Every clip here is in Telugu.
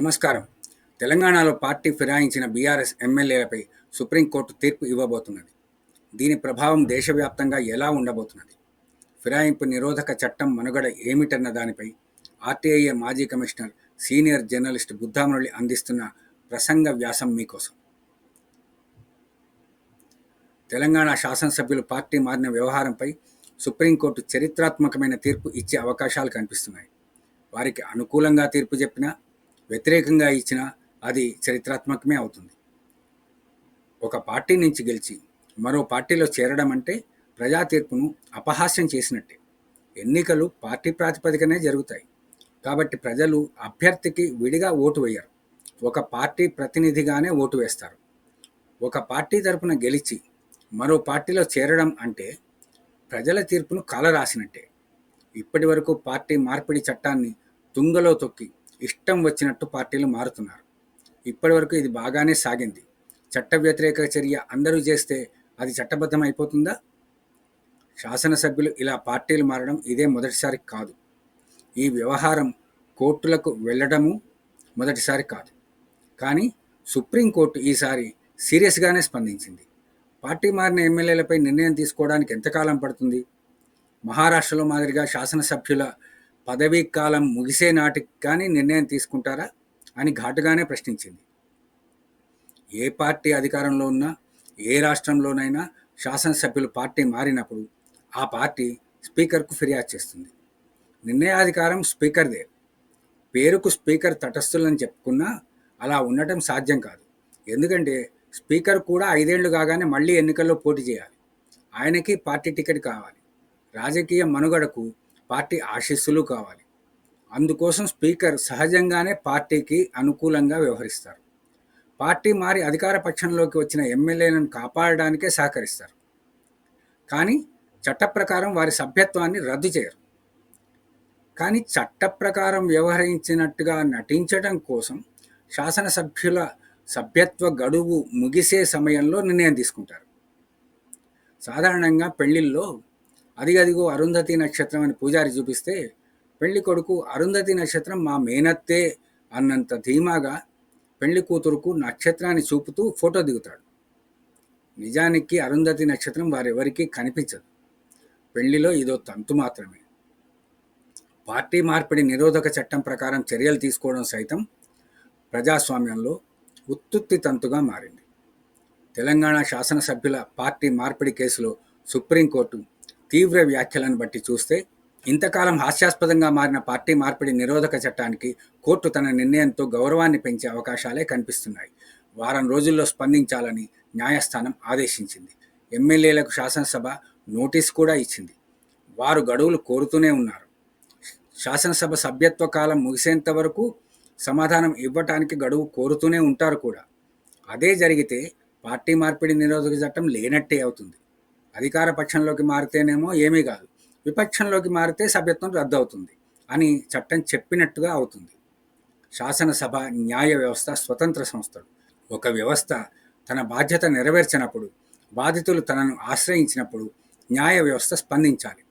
నమస్కారం. తెలంగాణలో పార్టీ ఫిరాయించిన బీఆర్ఎస్ ఎమ్మెల్యేలపై సుప్రీంకోర్టు తీర్పు ఇవ్వబోతున్నది. దీని ప్రభావం దేశవ్యాప్తంగా ఎలా ఉండబోతున్నది? ఫిరాయింపు నిరోధక చట్టం మనుగడ ఏమిటన్న దానిపై ఆర్టీఐఏ మాజీ కమిషనర్ సీనియర్ జర్నలిస్ట్ బుద్ధామురళి అందిస్తున్న ప్రసంగ వ్యాసం మీకోసం. తెలంగాణ శాసనసభ్యులు పార్టీ మారిన వ్యవహారంపై సుప్రీంకోర్టు చరిత్రాత్మకమైన తీర్పు ఇచ్చే అవకాశాలు కనిపిస్తున్నాయి. వారికి అనుకూలంగా తీర్పు చెప్పినా వ్యతిరేకంగా ఇచ్చినా అది చరిత్రాత్మకమే అవుతుంది. ఒక పార్టీ నుంచి గెలిచి మరో పార్టీలో చేరడం అంటే ప్రజా తీర్పును అపహాస్యం చేసినట్టే. ఎన్నికలు పార్టీ ప్రాతిపదికనే జరుగుతాయి. కాబట్టి ప్రజలు అభ్యర్థికి విడిగా ఓటు వేయరు. ఒక పార్టీ ప్రతినిధిగానే ఓటు వేస్తారు. ఒక పార్టీ తరపున గెలిచి మరో పార్టీలో చేరడం అంటే ప్రజల తీర్పును కాలరాసినట్టే. ఇప్పటి వరకు పార్టీ మార్పిడి చట్టాన్ని తుంగలో తొక్కి ఇష్టం వచ్చినట్టు పార్టీలు మారుతున్నారు. ఇప్పటివరకు ఇది బాగానే సాగింది. చట్ట వ్యతిరేక చర్య అందరూ చేస్తే అది చట్టబద్ధం అయిపోతుందా? శాసనసభ్యులు ఇలా పార్టీలు మారడం ఇదే మొదటిసారి కాదు. ఈ వ్యవహారం కోర్టులకు వెళ్ళడము మొదటిసారి కాదు. కానీ సుప్రీంకోర్టు ఈసారి సీరియస్గానే స్పందించింది. పార్టీ మారిన ఎమ్మెల్యేలపై నిర్ణయం తీసుకోవడానికి ఎంతకాలం పడుతుంది? మహారాష్ట్రలో మాదిరిగా శాసనసభ్యుల పదవీ కాలం ముగిసే నాటికి కానీ నిర్ణయం తీసుకుంటారా అని ఘాటుగానే ప్రశ్నించింది. ఏ పార్టీ అధికారంలో ఉన్నా ఏ రాష్ట్రంలోనైనా శాసనసభ్యులు పార్టీ మారినప్పుడు ఆ పార్టీ స్పీకర్కు ఫిర్యాదు చేస్తుంది. నిర్ణయాధికారం స్పీకర్దే. పేరుకు స్పీకర్ తటస్థులని చెప్పుకున్నా అలా ఉండటం సాధ్యం కాదు. ఎందుకంటే స్పీకర్ కూడా ఐదేళ్ళు కాగానే మళ్ళీ ఎన్నికల్లో పోటీ చేయాలి. ఆయనకి పార్టీ టికెట్ కావాలి. రాజకీయ మనుగడకు పార్టీ ఆశీస్సులు కావాలి. అందుకోసం స్పీకర్ సహజంగానే పార్టీకి అనుకూలంగా వ్యవహరిస్తారు. పార్టీ మారి అధికార పక్షంలోకి వచ్చిన ఎమ్మెల్యేలను కాపాడడానికే సహకరిస్తారు. కానీ చట్ట ప్రకారం వారి సభ్యత్వాన్ని రద్దు చేయరు. కానీ చట్ట ప్రకారం వ్యవహరించినట్టుగా నటించడం కోసం శాసనసభ్యుల సభ్యత్వ గడువు ముగిసే సమయంలో నిర్ణయం తీసుకుంటారు. సాధారణంగా పెళ్ళిల్లో అదిగదిగో అరుంధతి నక్షత్రం అని పూజారి చూపిస్తే పెళ్ళి కొడుకు అరుంధతి నక్షత్రం మా మేనత్తే అన్నంత ధీమాగా పెళ్ళి కూతురుకు నక్షత్రాన్ని చూపుతూ ఫోటో దిగుతాడు. నిజానికి అరుంధతి నక్షత్రం వారెవరికీ కనిపించదు. పెళ్ళిలో ఇదో తంతు మాత్రమే. పార్టీ మార్పిడి నిరోధక చట్టం ప్రకారం చర్యలు తీసుకోవడం సైతం ప్రజాస్వామ్యంలో ఉత్తుత్తి తంతుగా మారింది. తెలంగాణ శాసనసభ్యుల పార్టీ మార్పిడి కేసులో సుప్రీంకోర్టు తీవ్ర వ్యాఖ్యలను బట్టి చూస్తే ఇంతకాలం హాస్యాస్పదంగా మారిన పార్టీ మార్పిడి నిరోధక చట్టానికి కోర్టు తన నిర్ణయంతో గౌరవాన్ని పెంచే అవకాశాలే కనిపిస్తున్నాయి. వారం రోజుల్లో స్పందించాలని న్యాయస్థానం ఆదేశించింది. ఎమ్మెల్యేలకు శాసనసభ నోటీస్ కూడా ఇచ్చింది. వారు గడువులు కోరుతూనే ఉన్నారు. శాసనసభ సభ్యత్వ కాలం ముగిసేంత వరకు సమాధానం ఇవ్వటానికి గడువు కోరుతూనే ఉంటారు కూడా. అదే జరిగితే పార్టీ మార్పిడి నిరోధక చట్టం లేనట్టే అవుతుంది. అధికార పక్షంలోకి మారితేనేమో ఏమీ కాదు. విపక్షంలోకి మారితే సభ్యత్వం రద్దు అవుతుంది అని చట్టం చెప్పినట్టుగా అవుతుంది. శాసనసభ న్యాయ వ్యవస్థ స్వతంత్ర సంస్థలు. ఒక వ్యవస్థ తన బాధ్యత నెరవేర్చినప్పుడు బాధితులు తనను ఆశ్రయించినప్పుడు న్యాయ వ్యవస్థ స్పందించాలి.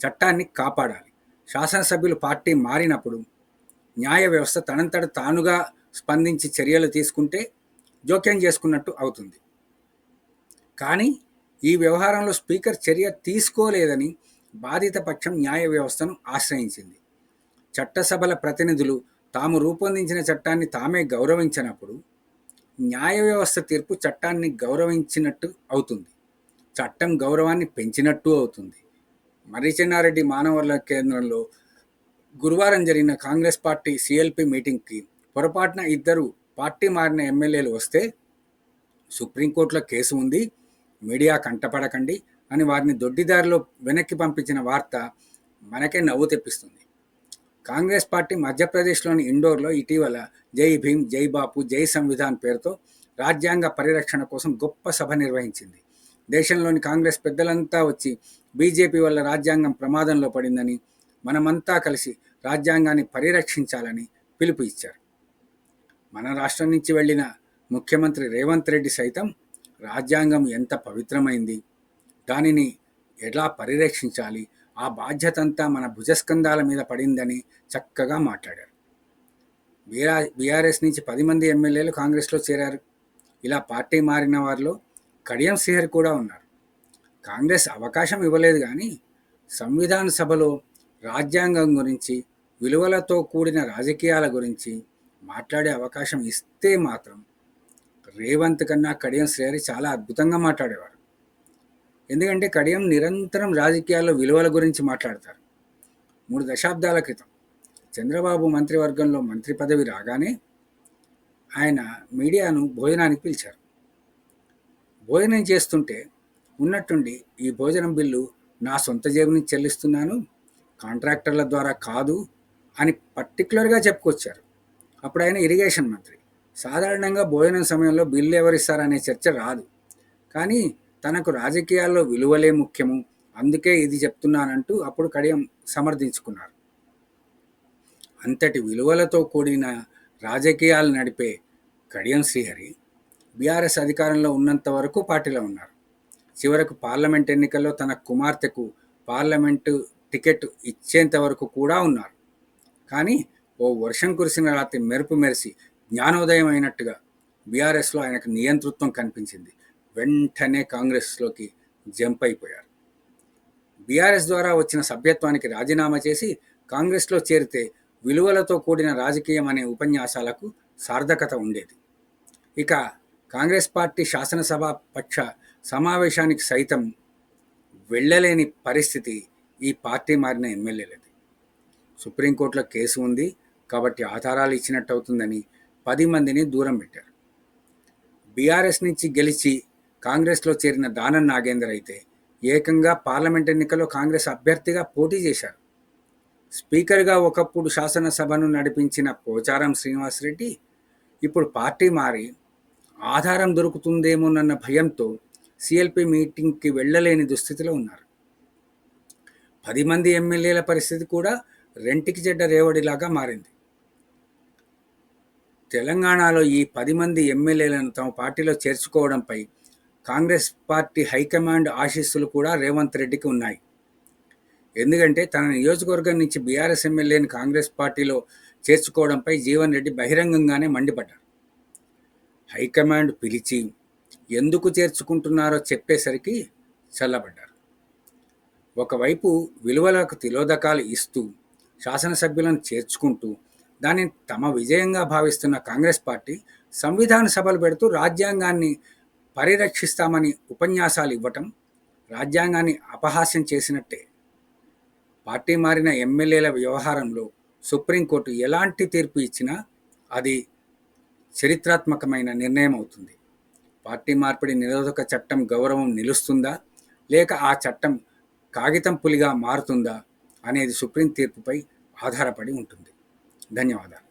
చట్టాన్ని కాపాడాలి. శాసనసభ్యులు పార్టీ మారినప్పుడు న్యాయ వ్యవస్థ తనంతట తానుగా స్పందించి చర్యలు తీసుకుంటే జోక్యం చేసుకున్నట్టు అవుతుంది. కానీ ఈ వ్యవహారంలో స్పీకర్ చర్య తీసుకోలేదని బాధిత పక్షం న్యాయ వ్యవస్థను ఆశ్రయించింది. చట్టసభల ప్రతినిధులు తాము రూపొందించిన చట్టాన్ని తామే గౌరవించినప్పుడు న్యాయ వ్యవస్థ తీర్పు చట్టాన్ని గౌరవించినట్టు అవుతుంది. చట్టం గౌరవాన్ని పెంచినట్టు అవుతుంది. మర్రిచెన్నారెడ్డి మానవర్ల కేంద్రంలో గురువారం జరిగిన కాంగ్రెస్ పార్టీ సిఎల్పి మీటింగ్కి పొరపాటున ఇద్దరు పార్టీ మారిన ఎమ్మెల్యేలు వస్తే సుప్రీంకోర్టులో కేసు ఉంది. మీడియా కంటపడకండి అని వారిని దొడ్డిదారిలో వెనక్కి పంపించిన వార్త మనకే నవ్వు తెప్పిస్తుంది. కాంగ్రెస్ పార్టీ మధ్యప్రదేశ్లోని ఇండోర్లో ఇటీవల జై భీమ్ జై బాపు జై సంవిధాన్ పేరుతో రాజ్యాంగ పరిరక్షణ కోసం గొప్ప సభ నిర్వహించింది. దేశంలోని కాంగ్రెస్ పెద్దలంతా వచ్చి బీజేపీ వల్ల రాజ్యాంగం ప్రమాదంలో పడిందని మనమంతా కలిసి రాజ్యాంగాన్ని పరిరక్షించాలని పిలుపు ఇచ్చారు. మన రాష్ట్రం నుంచి వెళ్ళిన ముఖ్యమంత్రి రేవంత్ రెడ్డి సైతం రాజ్యాంగం ఎంత పవిత్రమైంది? దానిని ఎలా పరిరక్షించాలి? ఆ బాధ్యత అంతా మన భుజస్కంధాల మీద పడిందని చక్కగా మాట్లాడారు. బీఆర్ బీఆర్ఎస్ నుంచి పది మంది ఎమ్మెల్యేలు కాంగ్రెస్లో చేరారు. ఇలా పార్టీ మారిన వారిలో కడియం శ్రీహర్ కూడా ఉన్నారు. కాంగ్రెస్ అవకాశం ఇవ్వలేదు కానీ సంవిధాన సభలో రాజ్యాంగం గురించి విలువలతో కూడిన రాజకీయాల గురించి మాట్లాడే అవకాశం ఇస్తే మాత్రం రేవంత్ కన్నా కడియం శ్రీహరి చాలా అద్భుతంగా మాట్లాడేవారు. ఎందుకంటే కడియం నిరంతరం రాజకీయాల్లో విలువల గురించి మాట్లాడతారు. మూడు దశాబ్దాల క్రితం చంద్రబాబు మంత్రివర్గంలో మంత్రి పదవి రాగానే ఆయన మీడియాను భోజనానికి పిలిచారు. భోజనం చేస్తుంటే ఉన్నట్టుండి ఈ భోజనం బిల్లు నా సొంత జేబు నుంచి చెల్లిస్తున్నాను కాంట్రాక్టర్ల ద్వారా కాదు అని పర్టికులర్గా చెప్పుకొచ్చారు. అప్పుడు ఆయన ఇరిగేషన్ మంత్రి. సాధారణంగా భోజనం సమయంలో బిల్లు ఎవరిస్తారనే చర్చ రాదు. కానీ తనకు రాజకీయాల్లో విలువలే ముఖ్యము. అందుకే ఇది చెప్తున్నానంటూ అప్పుడు కడియం సమర్థించుకున్నారు. అంతటి విలువలతో కూడిన రాజకీయాలు నడిపే కడియం శ్రీహరి బీఆర్ఎస్ అధికారంలో ఉన్నంత వరకు పార్టీలో ఉన్నారు. చివరకు పార్లమెంట్ ఎన్నికల్లో తన కుమార్తెకు పార్లమెంటు టికెట్ ఇచ్చేంత వరకు కూడా ఉన్నారు. కానీ ఓ వర్షం కురిసిన రాత్రి మెరుపు మెరిసి జ్ఞానోదయం అయినట్టుగా బీఆర్ఎస్లో ఆయనకు నియంతృత్వం కనిపించింది. వెంటనే కాంగ్రెస్లోకి జంప్ అయిపోయారు. బీఆర్ఎస్ ద్వారా వచ్చిన సభ్యత్వానికి రాజీనామా చేసి కాంగ్రెస్లో చేరితే విలువలతో కూడిన రాజకీయం అనే ఉపన్యాసాలకు సార్థకత ఉండేది. ఇక కాంగ్రెస్ పార్టీ శాసనసభ పక్ష సమావేశానికి సైతం వెళ్ళలేని పరిస్థితి ఈ పార్టీ మారిన ఎమ్మెల్యేలది. సుప్రీంకోర్టులో కేసు ఉంది కాబట్టి ఆధారాలు ఇచ్చినట్టు అవుతుందని పది మందిని దూరం పెట్టారు. బీఆర్ఎస్ నుంచి గెలిచి కాంగ్రెస్లో చేరిన దానం నాగేందర్ అయితే ఏకంగా పార్లమెంట్ ఎన్నికల్లో కాంగ్రెస్ అభ్యర్థిగా పోటీ చేశారు. స్పీకర్గా ఒకప్పుడు శాసనసభను నడిపించిన పోచారం శ్రీనివాసరెడ్డి ఇప్పుడు పార్టీ మారి ఆధారం దొరుకుతుందేమోనన్న భయంతో సిఎల్పి మీటింగ్కి వెళ్ళలేని దుస్థితిలో ఉన్నారు. పది మంది ఎమ్మెల్యేల పరిస్థితి కూడా రెంటికి చెడ్డ రేవడిలాగా మారింది. తెలంగాణలో ఈ పది మంది ఎమ్మెల్యేలను తమ పార్టీలో చేర్చుకోవడంపై కాంగ్రెస్ పార్టీ హైకమాండ్ ఆశీస్సులు కూడా రేవంత్ రెడ్డికి ఉన్నాయి. ఎందుకంటే తన నియోజకవర్గం నుంచి బీఆర్ఎస్ ఎమ్మెల్యేని కాంగ్రెస్ పార్టీలో చేర్చుకోవడంపై జీవన్ రెడ్డి బహిరంగంగానే మండిపడ్డారు. హైకమాండ్ పిలిచి ఎందుకు చేర్చుకుంటున్నారో చెప్పేసరికి చల్లబడ్డారు. ఒకవైపు విలువలకు తిలోదకాలు ఇస్తూ శాసనసభ్యులను చేర్చుకుంటూ దానిని తమ విజయంగా భావిస్తున్న కాంగ్రెస్ పార్టీ సంవిధాన సభలు పెడుతూ రాజ్యాంగాన్ని పరిరక్షిస్తామని ఉపన్యాసాలు ఇవ్వటం రాజ్యాంగాన్ని అపహాస్యం చేసినట్టే. పార్టీ మారిన ఎమ్మెల్యేల వ్యవహారంలో సుప్రీంకోర్టు ఎలాంటి తీర్పు ఇచ్చినా అది చరిత్రాత్మకమైన నిర్ణయం అవుతుంది. పార్టీ మార్పిడి నిరోధక చట్టం గౌరవం నిలుస్తుందా? లేక ఆ చట్టం కాగితం పులిగా మారుతుందా? అనేది సుప్రీం తీర్పుపై ఆధారపడి ఉంటుంది. ధన్యవాదాలు